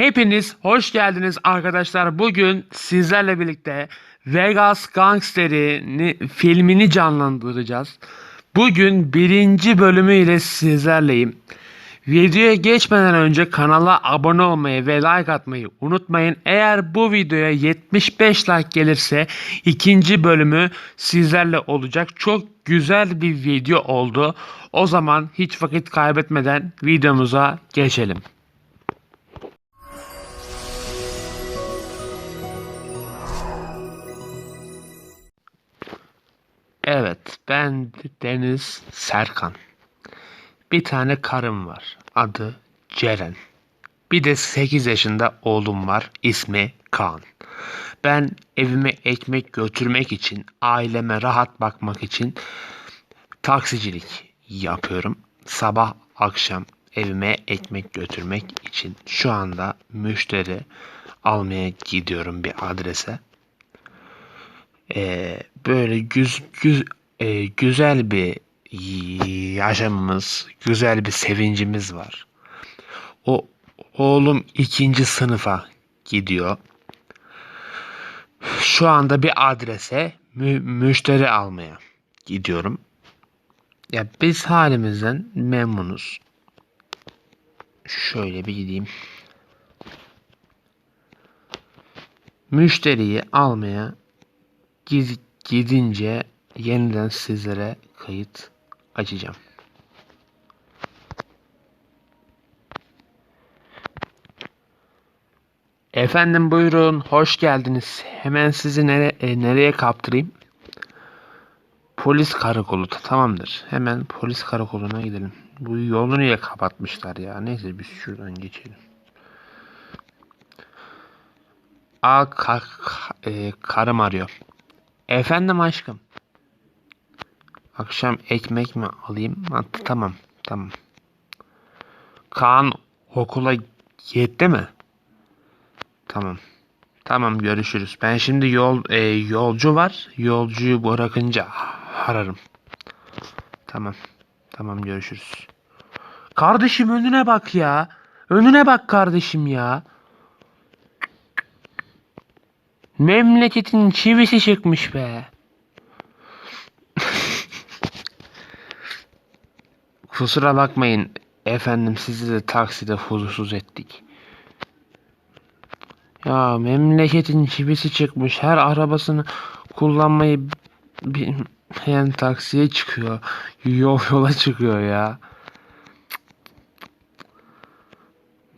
Hepiniz hoş geldiniz arkadaşlar. Bugün sizlerle birlikte Vegas Gangster'i filmini canlandıracağız. Bugün birinci bölümüyle sizlerleyim. Videoya geçmeden önce kanala abone olmayı ve like atmayı unutmayın. Eğer bu videoya 75 like gelirse ikinci bölümü sizlerle olacak. Çok güzel bir video oldu. O zaman hiç vakit kaybetmeden videomuza geçelim. Evet, ben Deniz Serkan. Bir tane karım var. Adı Ceren. Bir de 8 yaşında oğlum var. İsmi Kaan. Ben evime ekmek götürmek için, aileme rahat bakmak için taksicilik yapıyorum. Sabah akşam evime ekmek götürmek için şu anda müşteri almaya gidiyorum bir adrese. Ee, böyle güz, güz, e, güzel bir yaşamımız, güzel bir sevincimiz var. O oğlum ikinci sınıfa gidiyor. Şu anda bir adrese mü- müşteri almaya gidiyorum. Ya biz halimizden memnunuz. Şöyle bir gideyim. Müşteriyi almaya gidince yeniden sizlere kayıt açacağım. Efendim buyurun, hoş geldiniz. Hemen sizi nere e, nereye kaptırayım? Polis karakolu tamamdır. Hemen polis karakoluna gidelim. Bu yolu niye kapatmışlar ya? Neyse biz şuradan geçelim. Ka- ka- e, karım arıyor. Efendim aşkım. Akşam ekmek mi alayım? Ha, tamam, tamam. Kaan okula gitti mi? Tamam. Tamam görüşürüz. Ben şimdi yol e, yolcu var. Yolcuyu bırakınca ararım. Tamam. Tamam görüşürüz. Kardeşim önüne bak ya. Önüne bak kardeşim ya. Memleketin çivisi çıkmış be. Kusura bakmayın efendim sizi de takside huzursuz ettik. Ya memleketin çivisi çıkmış her arabasını kullanmayı bilmeyen taksiye çıkıyor. Yol yola çıkıyor ya.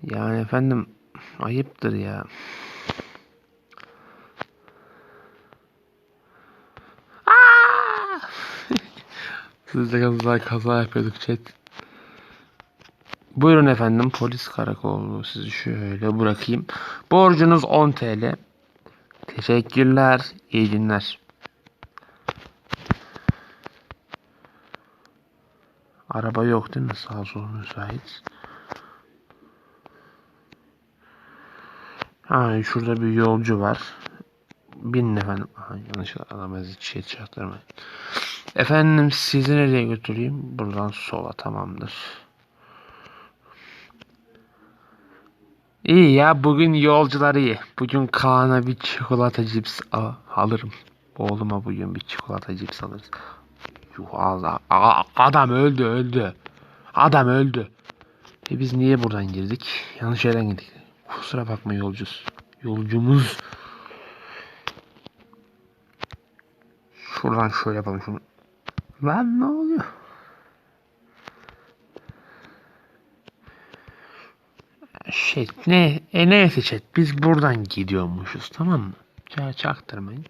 Yani efendim ayıptır ya. Siz de kaza, kaza yapıyorduk chat. Buyurun efendim polis karakolu sizi şöyle bırakayım. Borcunuz 10 TL. Teşekkürler. İyi günler. Araba yok değil mi? Sağ sol müsait. Ha şurada bir yolcu var. Binin efendim. Aha, yanlış hiç şey çaktırmayın. Efendim sizi nereye götüreyim? Buradan sola tamamdır. İyi ya bugün yolcular iyi. Bugün Kaan'a bir çikolata cips alırım. Oğluma bugün bir çikolata cips alırız. Yuh Allah. Adam öldü öldü. Adam öldü. E biz niye buradan girdik? Yanlış yerden girdik. Kusura bakma yolcuz. Yolcumuz. Şuradan şöyle yapalım şunu. Lan ne oluyor? Şey ne e neyse chat biz buradan gidiyormuşuz tamam mı? Ya çaktırmayın.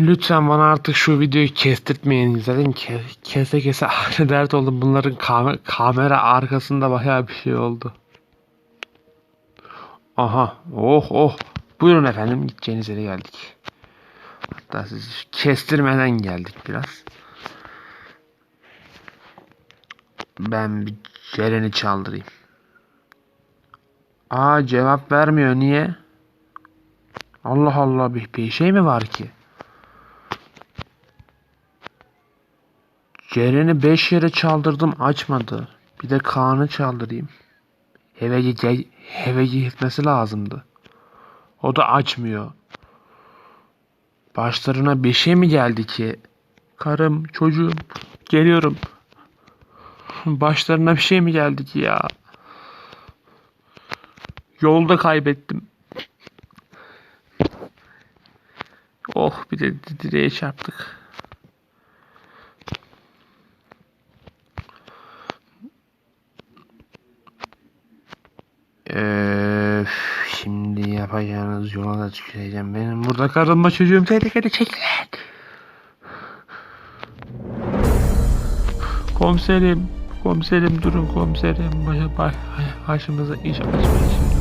Lütfen bana artık şu videoyu kestirtmeyin. Zaten ke kese kese aynı dert oldu. Bunların kam kamera arkasında bayağı bir şey oldu. Aha oh oh. Buyurun efendim gideceğiniz yere geldik. Hatta siz kestirmeden geldik biraz. Ben bir Ceren'i çaldırayım. Aa cevap vermiyor niye? Allah Allah bir, bir şey mi var ki? Ceren'i 5 yere çaldırdım açmadı. Bir de Kaan'ı çaldırayım. eve, ge- eve gitmesi lazımdı. O da açmıyor. Başlarına bir şey mi geldi ki? Karım, çocuğum, geliyorum. Başlarına bir şey mi geldi ki ya? Yolda kaybettim. Oh bir de di- direğe çarptık. Öf, şimdi yapacağınız yola da tüküreceğim. Benim burada karımla çocuğum tehlikede çekilin. Komiserim, komiserim durun komiserim. Baş, baş, başımıza iş açmayın şimdi.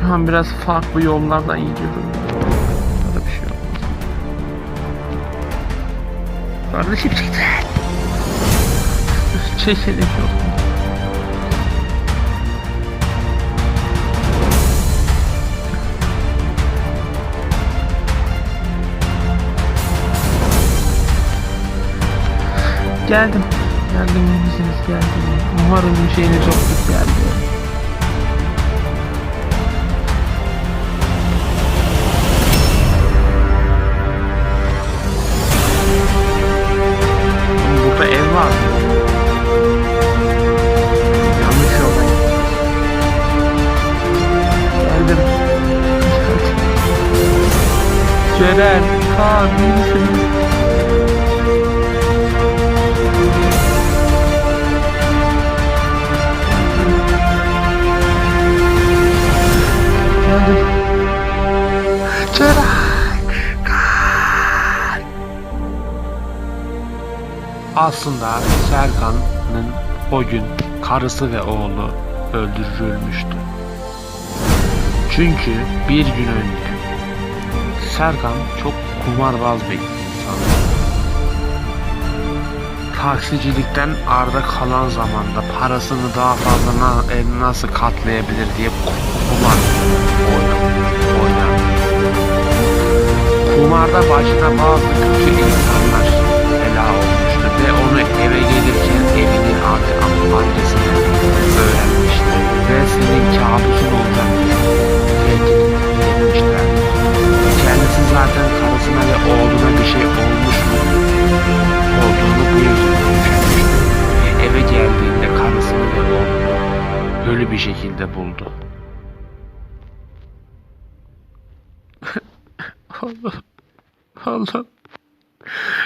Şu an biraz farklı yollardan gidiyorum. Böyle bir şey olmaz. Kardeşim çekil. Çekilin yoldan. Geldim. Geldim iyi misiniz? Geldim. Umarım bir şeyiniz yoktur. Geldim. Aslında Serkan'ın o gün karısı ve oğlu öldürülmüştü. Çünkü bir gün önce Serkan çok kumarbaz bir insan. Taksicilikten arda kalan zamanda parasını daha fazla e, nasıl katlayabilir diye ku- kumar oynar. Kumarda başına bazı kötü şekilde buldu. Allah'ım. Allah'ım.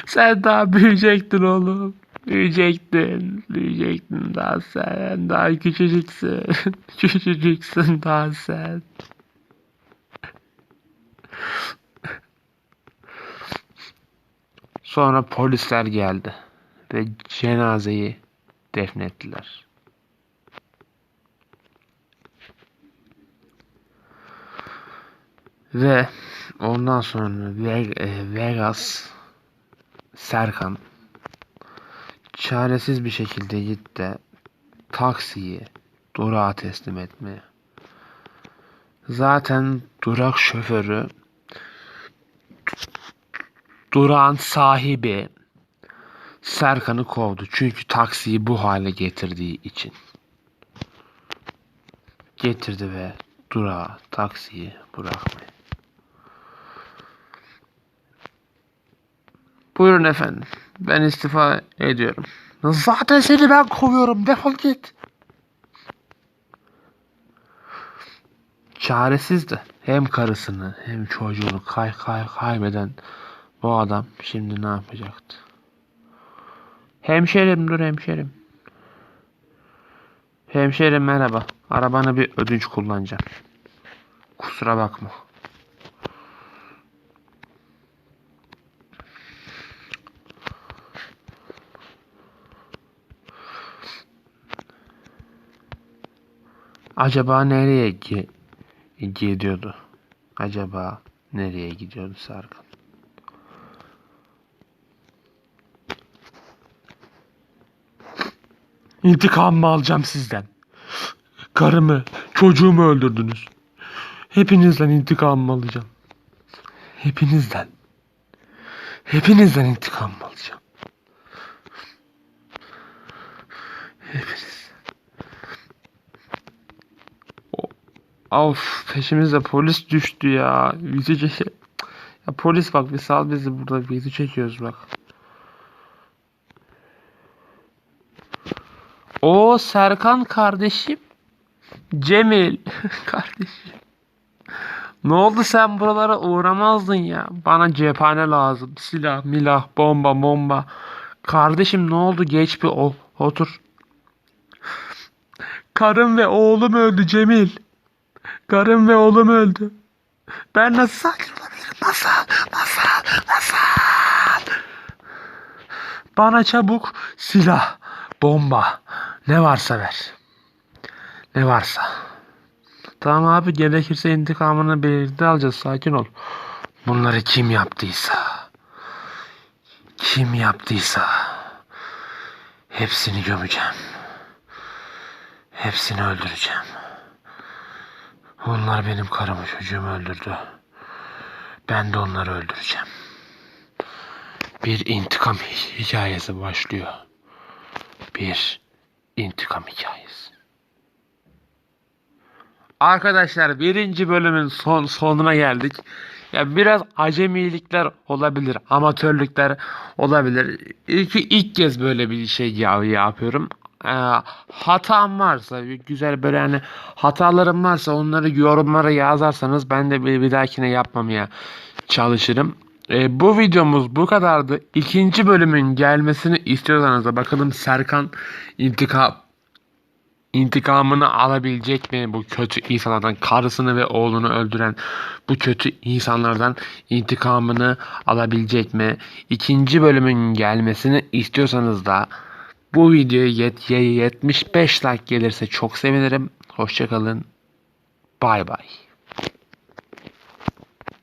Sen daha büyüyecektin oğlum. Büyüyecektin. Büyüyecektin daha sen. Daha küçücüksün. küçücüksün daha sen. Sonra polisler geldi ve cenazeyi defnettiler. Ve ondan sonra e, Vegas Serkan çaresiz bir şekilde gitti taksiyi durağa teslim etmeye. Zaten durak şoförü durağın sahibi Serkan'ı kovdu. Çünkü taksiyi bu hale getirdiği için. Getirdi ve durağa taksiyi bırakmaya. Buyurun efendim. Ben istifa ediyorum. Zaten seni ben kovuyorum. Defol git. Çaresizdi. Hem karısını hem çocuğunu kay kay kaybeden bu adam şimdi ne yapacaktı? Hemşerim dur hemşerim. Hemşerim merhaba. Arabanı bir ödünç kullanacağım. Kusura bakma. Acaba nereye gi- gidiyordu? Acaba nereye gidiyordu Serkan? İntikamımı alacağım sizden. Karımı, çocuğumu öldürdünüz. Hepinizden intikamımı alacağım. Hepinizden. Hepinizden intikam alacağım. Hepiniz. Of peşimizde polis düştü ya. Video çek- Ya polis bak bir sal bizi burada video çekiyoruz bak. O Serkan kardeşim. Cemil kardeşim. Ne oldu sen buralara uğramazdın ya? Bana cephane lazım. Silah, milah, bomba, bomba. Kardeşim ne oldu? Geç bir ol. Otur. Karım ve oğlum öldü Cemil. Karım ve oğlum öldü. Ben nasıl sakin olabilirim? Nasıl? Nasıl? Nasıl? Bana çabuk silah, bomba, ne varsa ver. Ne varsa. Tamam abi gerekirse intikamını birlikte alacağız. Sakin ol. Bunları kim yaptıysa, kim yaptıysa hepsini gömeceğim. Hepsini öldüreceğim. Onlar benim karımı çocuğumu öldürdü. Ben de onları öldüreceğim. Bir intikam hi- hikayesi başlıyor. Bir intikam hikayesi. Arkadaşlar birinci bölümün son sonuna geldik. Ya biraz acemilikler olabilir, amatörlükler olabilir. İlk, ilk kez böyle bir şey ya, yapıyorum. Ee, hatam varsa, güzel böyle yani hatalarım varsa onları yorumlara yazarsanız ben de bir, bir dahakine yapmamaya çalışırım. Ee, bu videomuz bu kadardı. İkinci bölümün gelmesini istiyorsanız da bakalım Serkan intikam intikamını alabilecek mi bu kötü insanlardan karısını ve oğlunu öldüren bu kötü insanlardan intikamını alabilecek mi? İkinci bölümün gelmesini istiyorsanız da bu videoya yet- 75 like gelirse çok sevinirim. Hoşçakalın. Bay bay.